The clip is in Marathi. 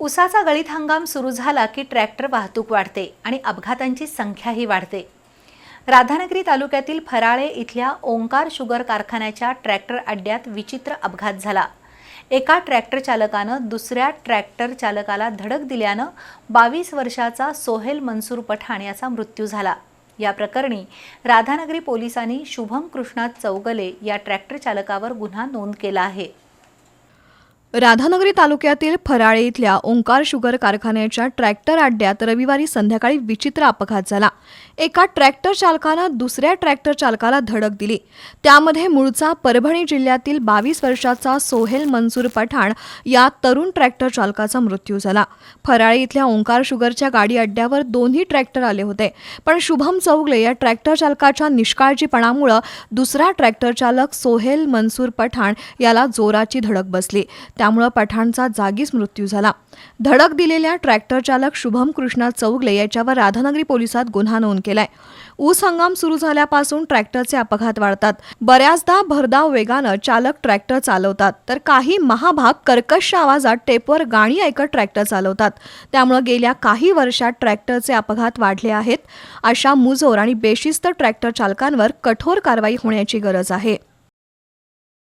उसाचा गळीत हंगाम सुरू झाला की ट्रॅक्टर वाहतूक वाढते आणि अपघातांची संख्याही वाढते. राधानगरी तालुक्यातील फराळे इथल्या ओंकार शुगर कारखान्याच्या ट्रॅक्टर अड्ड्यात विचित्र अपघात झाला. एका ट्रॅक्टर चालकानं दुसऱ्या ट्रॅक्टर चालकाला धडक दिल्यानं बावीस वर्षाचा सोहेल मनसूर पठाण याचा मृत्यू झाला. या प्रकरणी राधानगरी पोलिसांनी शुभम कृष्णा चौगले या ट्रॅक्टर चालकावर गुन्हा नोंद केला आहे. राधानगरी तालुक्यातील फराळे इथल्या ओंकार शुगर कारखान्याच्या ट्रॅक्टर अड्ड्यात रविवारी संध्याकाळी विचित्र अपघात झाला. एका ट्रॅक्टर चालकानं दुसऱ्या ट्रॅक्टर चालकाला धडक दिली. त्यामध्ये मूळचा परभणी जिल्ह्यातील बावीस वर्षाचा सोहेल मनसूर पठाण या तरुण ट्रॅक्टर चालकाचा मृत्यू झाला. फराळे इथल्या ओंकार शुगरच्या गाडी अड्ड्यावर दोन्ही ट्रॅक्टर आले होते. पण शुभम चौगले या ट्रॅक्टर चालकाच्या निष्काळजीपणामुळं दुसरा ट्रॅक्टर चालक सोहेल मनसूर पठाण याला जोराची धडक बसली. त्यामुळं पठाणचा जागीच मृत्यू झाला. धडक दिलेल्या ट्रॅक्टर चालक शुभम कृष्णा चौगले याच्यावर राधानगरी पोलिसात गुन्हा नोंद केलाय. ऊस हंगाम सुरू झाल्यापासून ट्रॅक्टरचे अपघात वाढतात. बऱ्याचदा भरधाव वेगानं चालक ट्रॅक्टर चालवतात तर काही महाभाग कर्कश आवाजात टेपवर गाणी ऐकत ट्रॅक्टर चालवतात. त्यामुळे गेल्या काही वर्षात ट्रॅक्टरचे अपघात वाढले आहेत अशा मुजोर आणि बेशिस्त ट्रॅक्टर चालकांवर कठोर कारवाई होण्याची गरज आहे.